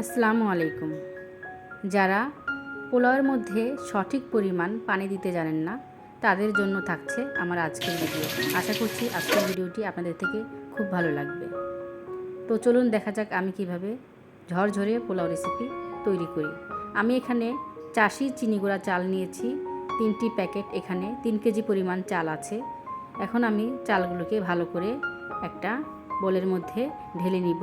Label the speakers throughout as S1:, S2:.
S1: আসসালামু আলাইকুম। যারা পোলাওয়ের মধ্যে সঠিক পরিমাণ পানি দিতে জানেন না, তাদের জন্য থাকছে আমার আজকের ভিডিও। আশা করছি আজকের ভিডিওটি আপনাদের থেকে খুব ভালো লাগবে। তো চলুন দেখা যাক আমি কীভাবে ঝরঝরে পোলাও রেসিপি তৈরি করি। আমি এখানে চাষি চিনিগুড়া চাল নিয়েছি, তিনটি প্যাকেট এখানে তিন কেজি পরিমাণ চাল আছে। এখন আমি চালগুলোকে ভালো করে একটা বোলের মধ্যে ঢেলে নিব।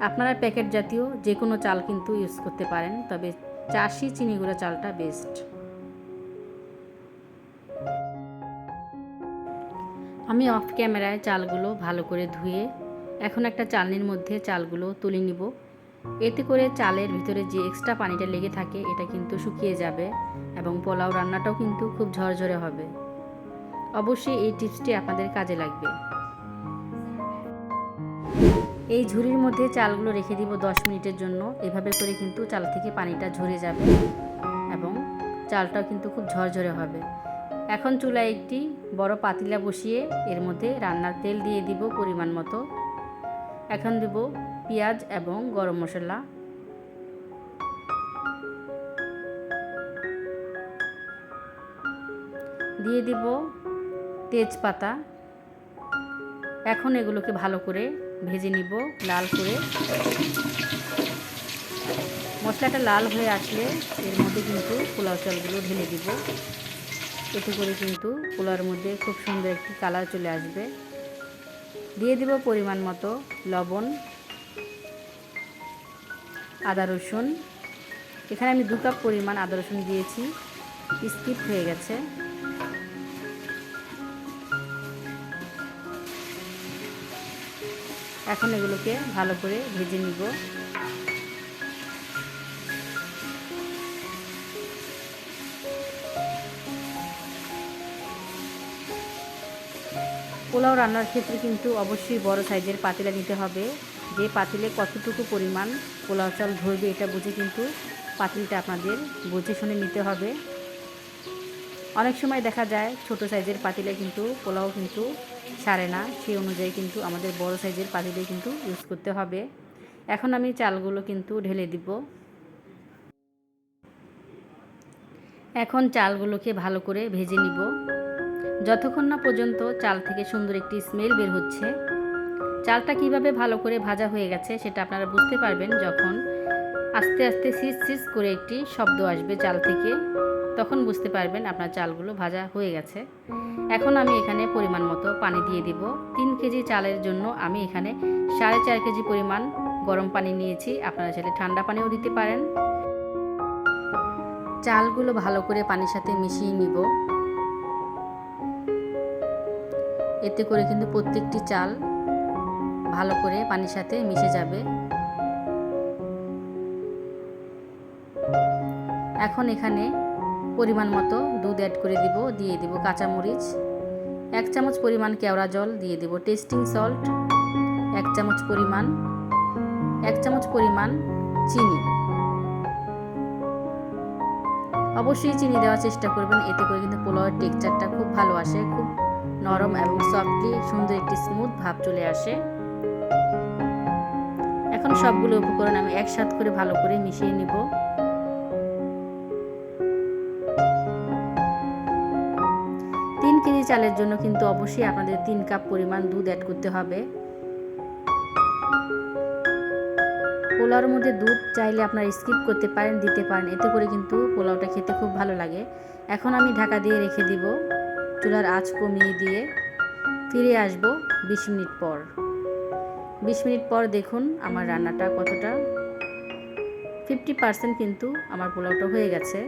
S1: আপনারা প্যাকেট জাতীয় যে কোনো চাল কিন্তু ইউজ করতে পারেন, তবে চাষি চিনি গুঁড়া চালটা বেস্ট আমি অফ ক্যামেরায় চালগুলো ভালো করে ধুয়ে এখন একটা চালনির মধ্যে চালগুলো তুলে নিব। এতে করে চালের ভিতরে যে এক্সট্রা পানিটা লেগে থাকে, এটা কিন্তু শুকিয়ে যাবে এবং পোলাও রান্নাটাও কিন্তু খুব ঝরঝরে হবে। অবশ্যই এই টিপসটি আপনাদের কাজে লাগবে। এই ঝুড়ির মধ্যে চালগুলো রেখে দিব দশ মিনিটের জন্য। এভাবে করে কিন্তু চাল থেকে পানিটা ঝরে যাবে এবং চালটাও কিন্তু খুব ঝরঝরে হবে। এখন চুলায় একটি বড় পাতিলা বসিয়ে এর মধ্যে রান্নার তেল দিয়ে দিব পরিমাণ মতো। এখন দেব পেঁয়াজ এবং গরম মশলা। দিয়ে দিব তেজপাতা। এখন এগুলোকে ভালো করে ভেজে নিব লাল করে। মশলাটা লাল হয়ে আসলে এর মধ্যে কিন্তু পোলাও চালগুলো ঢেলে দিব। এতে করে কিন্তু পোলাওর মধ্যে খুব সুন্দর একটি কালার চলে আসবে। দিয়ে দিব পরিমাণ মতো লবণ, আদা রসুন। এখানে আমি দু কাপ পরিমাণ আদা রসুন দিয়েছি। স্কিপ হয়ে গেছে। এখন এগুলোকে ভালো করে ভেজে নিব। পোলাও রান্নার ক্ষেত্রে কিন্তু অবশ্যই বড় সাইজের পাতিলা নিতে হবে। যে পাতিলে কতটুকু পরিমাণ পোলাও চাল ধরবে এটা বুঝে কিন্তু পাতিলটা আপনাদের বুঝে শুনে নিতে হবে। অনেক সময় দেখা যায় ছোট সাইজের পাতিলে কিন্তু পোলাও কিন্তু সারে না, সেই অনুযায়ী কিন্তু আমাদের বড় সাইজের পাতিলে কিন্তু ইউজ করতে হবে। এখন আমি চালগুলো কিন্তু ঢেলে দিব। এখন চালগুলোকে ভালো করে ভেজে নিব। যতক্ষণ না পর্যন্ত চাল থেকে সুন্দর একটি স্মেল বের হচ্ছে, চালটা কীভাবে ভালো করে ভাজা হয়ে গেছে সেটা আপনারা বুঝতে পারবেন যখন আস্তে আস্তে সিস সিস করে একটি শব্দ আসবে চাল থেকে। তখন বুঝতে পারবেন আপনার চালগুলো ভাজা হয়ে গেছে। এখন আমি এখানে পরিমাণ মতো পানি দিয়ে দিব। তিন কেজি চালের জন্য আমি এখানে সাড়ে চার কেজি পরিমাণ গরম পানি নিয়েছি। আপনারা চাইলে ঠান্ডা পানিও দিতে পারেন। চালগুলো ভালো করে পানির সাথে মিশিয়ে নিব। এতে করে কিন্তু প্রত্যেকটি চাল ভালো করে পানির সাথে মিশে যাবে। এখন এখানে পরিমাণ মতো দুধ অ্যাড করে দিব, দিয়ে দিব কাঁচামরিচ। এক চামচ পরিমাণ কেওড়া জল দিয়ে দিব টেস্টিং সল্ট এক চামচ পরিমাণ, এক চামচ পরিমাণ চিনি। অবশ্যই চিনি দেওয়ার চেষ্টা করবেন, এতে করে কিন্তু পোলাওয়ের টেক্সচারটা খুব ভালো আসে, খুব নরম এবং সফটলি সুন্দর একটি স্মুথ ভাব চলে আসে। এখন সবগুলো উপকরণ আমি একসাথ করে ভালো করে মিশিয়ে নিব। কেজি চালের জন্য কিন্তু অবশ্যই আপনাদের তিন কাপ পরিমাণ দুধ অ্যাড করতে হবে। পোলাওর মধ্যে দুধ চাইলে আপনারা স্কিপ করতে পারেন, দিতে পারেন। এতে করে কিন্তু পোলাওটা খেতে খুব ভালো লাগে। এখন আমি ঢাকা দিয়ে রেখে দিব। চুলার আঁচ কমিয়ে দিয়ে ফিরে আসব বিশ মিনিট পর। বিশ মিনিট পর দেখুন আমার রান্নাটা কতটা। ফিফটি পার্সেন্ট কিন্তু আমার পোলাওটা হয়ে গেছে।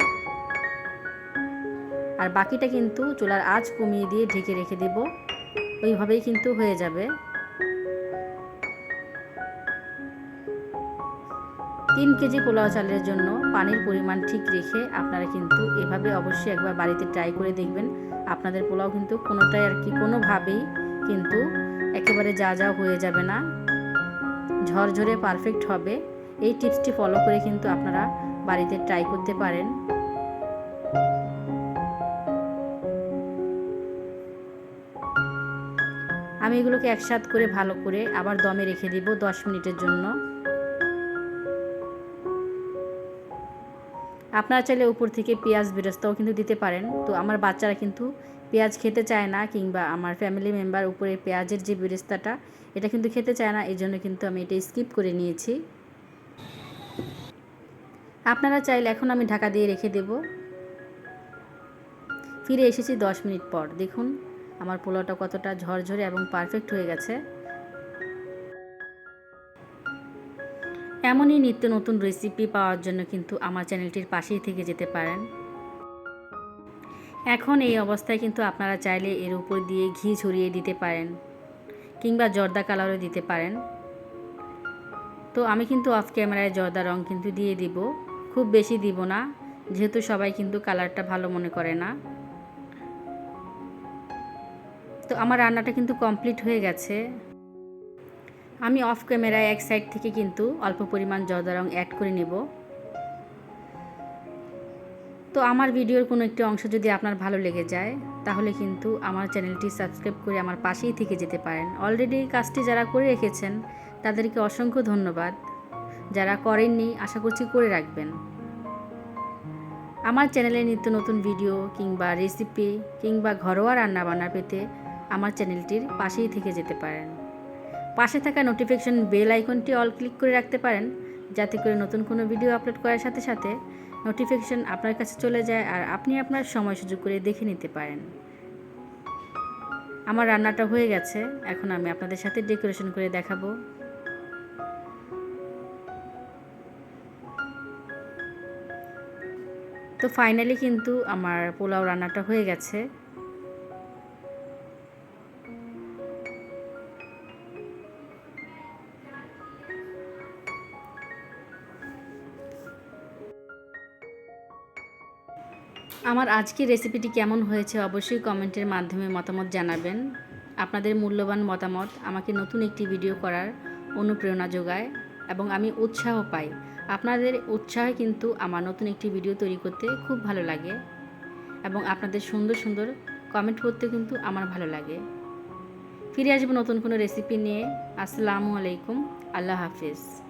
S1: আর বাকিটা কিন্তু চুলার আঁচ কমিয়ে দিয়ে ঢেকে রেখে দেব। ওইভাবেই কিন্তু হয়ে যাবে। তিন কেজি পোলাও চালের জন্য পানির পরিমাণ ঠিক রেখে আপনারা কিন্তু এভাবে অবশ্যই একবার বাড়িতে ট্রাই করে দেখবেন। আপনাদের পোলাও কিন্তু কোনোটাই আর কি কোনোভাবেই কিন্তু একেবারে যা যা হয়ে যাবে না। ঝরঝরে পারফেক্ট হবে। এই টিপসটি ফলো করে কিন্তু আপনারা বাড়িতে ট্রাই করতে পারেন। আমি এগুলোকে একসাথ করে ভালো করে আবার দমে রেখে দিব দশ মিনিটের জন্য। আপনারা চাইলে উপর থেকে পেঁয়াজ বেরস্তাও কিন্তু দিতে পারেন। তো আমার বাচ্চারা কিন্তু পেঁয়াজ খেতে চায় না কিংবা আমার ফ্যামিলি মেম্বার উপরে পেঁয়াজের যে বেরেস্তাটা, এটা কিন্তু খেতে চায় না এই জন্য কিন্তু আমি এটা স্কিপ করে নিয়েছি। আপনারা চাইলে এখন আমি ঢাকা দিয়ে রেখে দেব। ফিরে এসেছি দশ মিনিট পর, দেখুন। আমার পোলাওটা কতটা ঝরঝরে এবং পারফেক্ট হয়ে গেছে। এমনই নিত্য নতুন রেসিপি পাওয়ার জন্য কিন্তু আমার চ্যানেলটির পাশেই থেকে যেতে পারেন। এখন এই অবস্থায় কিন্তু আপনারা চাইলে এর উপর দিয়ে ঘি ছড়িয়ে দিতে পারেন কিংবা জর্দা কালারও দিতে পারেন। তো আমি কিন্তু অফ ক্যামেরায় জর্দা রং কিন্তু দিয়ে দিব। খুব বেশি দিব না, যেহেতু সবাই কিন্তু কালারটা ভালো মনে করে না। তো আমার রান্নাটা কিন্তু কমপ্লিট হয়ে গেছে। আমি অফ ক্যামেরায় এক সাইড থেকে কিন্তু অল্প পরিমাণ জর্দা রং অ্যাড করে নেব। তো আমার ভিডিওর কোনো একটি অংশ যদি আপনার ভালো লেগে যায়, তাহলে কিন্তু আমার চ্যানেলটি সাবস্ক্রাইব করে আমার পাশেই থেকে যেতে পারেন। অলরেডি কাজটি যারা করে রেখেছেন, তাদেরকে অসংখ্য ধন্যবাদ। যারা করেননি, আশা করছি করে রাখবেন। আমার চ্যানেলে নিত্য নতুন ভিডিও কিংবা রেসিপি কিংবা ঘরোয়া রান্নাবান্না পেতে আমার চ্যানেলটির পাশেই থেকে যেতে পারেন। পাশে থাকা নোটিফিকেশন বেল আইকনটি অল ক্লিক করে রাখতে পারেন, যাতে করে নতুন কোনো ভিডিও আপলোড করার সাথে সাথে নোটিফিকেশন আপনার কাছে চলে যায় আর আপনি আপনার সময় সুযোগ করে দেখে নিতে পারেন। আমার রান্নাটা হয়ে গেছে, এখন আমি আপনাদের সাথে ডেকোরেশন করে দেখাবো। তো ফাইনালি কিন্তু আমার পোলাও রান্নাটা হয়ে গেছে। আমার আজকের রেসিপিটি কেমন হয়েছে অবশ্যই কমেন্টের মাধ্যমে মতামত জানাবেন। আপনাদের মূল্যবান মতামত আমাকে নতুন একটি ভিডিও করার অনুপ্রেরণা যোগায় এবং আমি উৎসাহ পাই। আপনাদের উৎসাহে কিন্তু আমার নতুন একটি ভিডিও তৈরি করতে খুব ভালো লাগে এবং আপনাদের সুন্দর সুন্দর কমেন্ট করতে কিন্তু আমার ভালো লাগে। ফিরে আসব নতুন কোনো রেসিপি নিয়ে। আসসালামু আলাইকুম। আল্লাহ হাফিজ।